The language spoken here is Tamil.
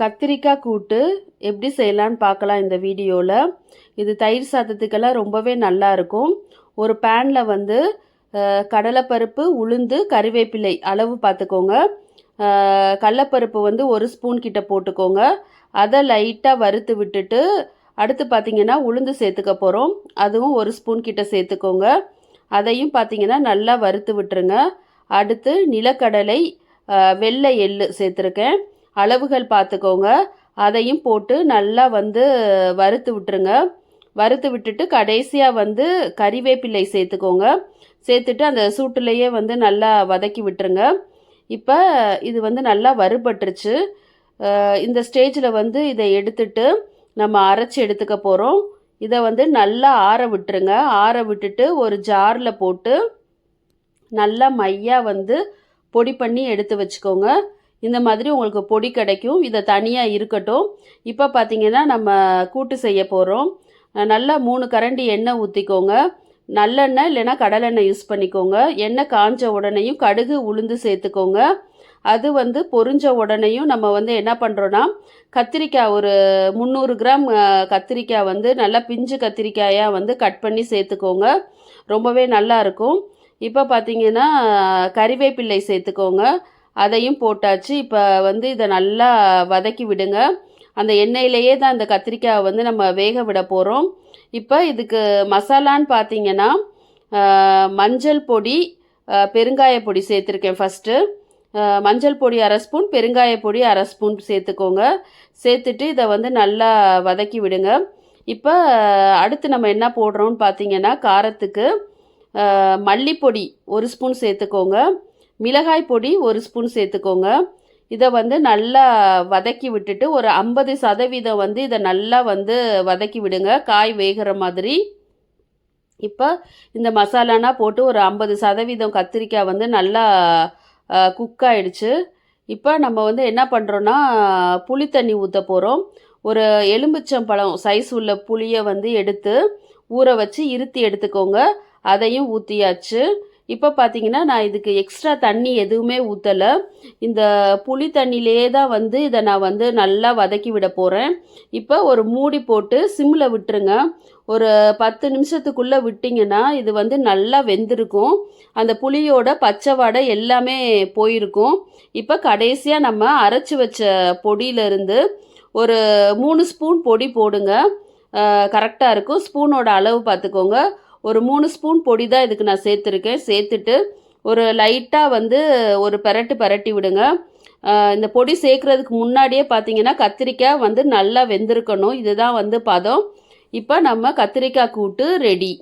கத்திரிக்காய் கூட்டு எப்படி செய்யலான்னு பார்க்கலாம் இந்த வீடியோவில் இது தயிர் சாதத்துக்கெல்லாம் ரொம்பவே நல்லா இருக்கும். ஒரு பேனில் வந்து கடலைப்பருப்பு உளுந்து கறிவேப்பிலை அளவு பார்த்துக்கோங்க. கடலப்பருப்பு வந்து ஒரு ஸ்பூன் கிட்ட போட்டுக்கோங்க. அதை லைட்டாக வறுத்து விட்டுட்டு அடுத்து பார்த்தீங்கன்னா உளுந்து சேர்த்துக்க போகிறோம் அதுவும் ஒரு ஸ்பூன் கிட்ட சேர்த்துக்கோங்க. அதையும் பார்த்தீங்கன்னா நல்லா வறுத்து விட்டுருங்க. அடுத்து நிலக்கடலை வெள்ளை எள்ளு சேர்த்துருக்கேன். அளவுகள் பார்த்துக்கோங்க. அதையும் போட்டு நல்லா வந்து வறுத்து விட்டுருங்க. வறுத்து விட்டுட்டு கடைசியாக வந்து கறிவேப்பிலை சேர்த்துக்கோங்க. சேர்த்துட்டு அந்த சூட்டுலேயே வந்து நல்லா வதக்கி விட்டுருங்க. இப்போ இது வந்து நல்லா வறுபட்டுருச்சு. இந்த ஸ்டேஜில் வந்து இதை எடுத்துட்டு நம்ம அரைச்சி எடுத்துக்க போகிறோம் இதை வந்து நல்லா ஆற விட்டுருங்க. ஆற விட்டுட்டு ஒரு ஜாரில் போட்டு நல்லா மையாக வந்து பொடி பண்ணி எடுத்து வச்சுக்கோங்க. இந்த மாதிரி உங்களுக்கு பொடி கிடைக்கும். இதை தனியாக இருக்கட்டும். இப்போ பார்த்தீங்கன்னா நம்ம கூட்டு செய்ய போகிறோம் நல்லா மூணு கரண்டி எண்ணெய் ஊற்றிக்கோங்க நல்லெண்ணெய் இல்லைன்னா கடலெண்ணெய் யூஸ் பண்ணிக்கோங்க. எண்ணெய் காஞ்ச உடனேயும் கடுகு உளுந்து சேர்த்துக்கோங்க. அது வந்து பொரிஞ்ச உடனேயும் நம்ம வந்து என்ன பண்ணுறோன்னா கத்திரிக்காய் ஒரு முந்நூறு கிராம் கத்திரிக்காய் வந்து நல்லா பிஞ்சு கத்திரிக்காயாக வந்து கட் பண்ணி சேர்த்துக்கோங்க. ரொம்பவே நல்லா இருக்கும். இப்போ பார்த்தீங்கன்னா கறிவேப்பிள்ளை சேர்த்துக்கோங்க. அதையும் போட்டாச்சு. இப்போ வந்து இதை நல்லா வதக்கி விடுங்க. அந்த எண்ணெயிலேயே தான் அந்த கத்திரிக்காயை வந்து நம்ம வேக விட போகிறோம் இப்போ இதுக்கு மசாலான்னு பார்த்தீங்கன்னா மஞ்சள் பொடி பெருங்காய பொடி சேர்த்துருக்கேன் ஃபஸ்ட்டு மஞ்சள் பொடி அரை ஸ்பூன் பெருங்காய பொடி அரை ஸ்பூன் சேர்த்துக்கோங்க. சேர்த்துட்டு இதை வந்து நல்லா வதக்கி விடுங்க. இப்போ அடுத்து நம்ம என்ன போடுறோம்னு பார்த்தீங்கன்னா காரத்துக்கு மல்லிப்பொடி ஒரு ஸ்பூன் சேர்த்துக்கோங்க. மிளகாய் பொடி ஒரு ஸ்பூன் சேர்த்துக்கோங்க. இதை வந்து நல்லா வதக்கி விட்டுட்டு ஒரு ஐம்பது சதவீதம் வந்து இதை நல்லா வந்து வதக்கி விடுங்க. காய் வேகிற மாதிரி. இப்போ இந்த மசாலானா போட்டு ஒரு ஐம்பது சதவீதம் கத்திரிக்காய் வந்து நல்லா குக் ஆகிடுச்சு இப்போ நம்ம வந்து என்ன பண்ணுறோன்னா புளி தண்ணி ஊற்ற போகிறோம் ஒரு எலும்பிச்சம்பழம் சைஸ் உள்ள புளியை வந்து எடுத்து ஊற வச்சு இருத்தி எடுத்துக்கோங்க. அதையும் ஊற்றியாச்சு இப்போ பார்த்தீங்கன்னா நான் இதுக்கு எக்ஸ்ட்ரா தண்ணி எதுவுமே ஊற்றலை இந்த புளி தண்ணியிலே தான் வந்து இதை நான் வந்து நல்லா வதக்கி விட போகிறேன் இப்போ ஒரு மூடி போட்டு சிம்மில் விட்டுருங்க. ஒரு பத்து நிமிஷத்துக்குள்ளே விட்டிங்கன்னா இது வந்து நல்லா வெந்திருக்கும். அந்த புளியோட பச்சை வடை எல்லாமே போயிருக்கும். இப்போ கடைசியாக நம்ம அரைச்சி வச்ச பொடியிலேருந்து ஒரு மூணு ஸ்பூன் பொடி போடுங்க. கரெக்டாக இருக்கும். ஸ்பூனோட அளவு பார்த்துக்கோங்க ஒரு மூணு ஸ்பூன் பொடி தான் இதுக்கு நான் சேர்த்துருக்கேன். சேர்த்துட்டு ஒரு லைட்டாக வந்து ஒரு பெரட்டு பெரட்டி விடுங்க. இந்த பொடி சேர்க்குறதுக்கு முன்னாடியே பார்த்தீங்கன்னா கத்திரிக்காய் வந்து நல்லா வெந்திருக்கணும். இதுதான் வந்து பதம். இப்போ நம்ம கத்திரிக்காய் கூட்டு ரெடி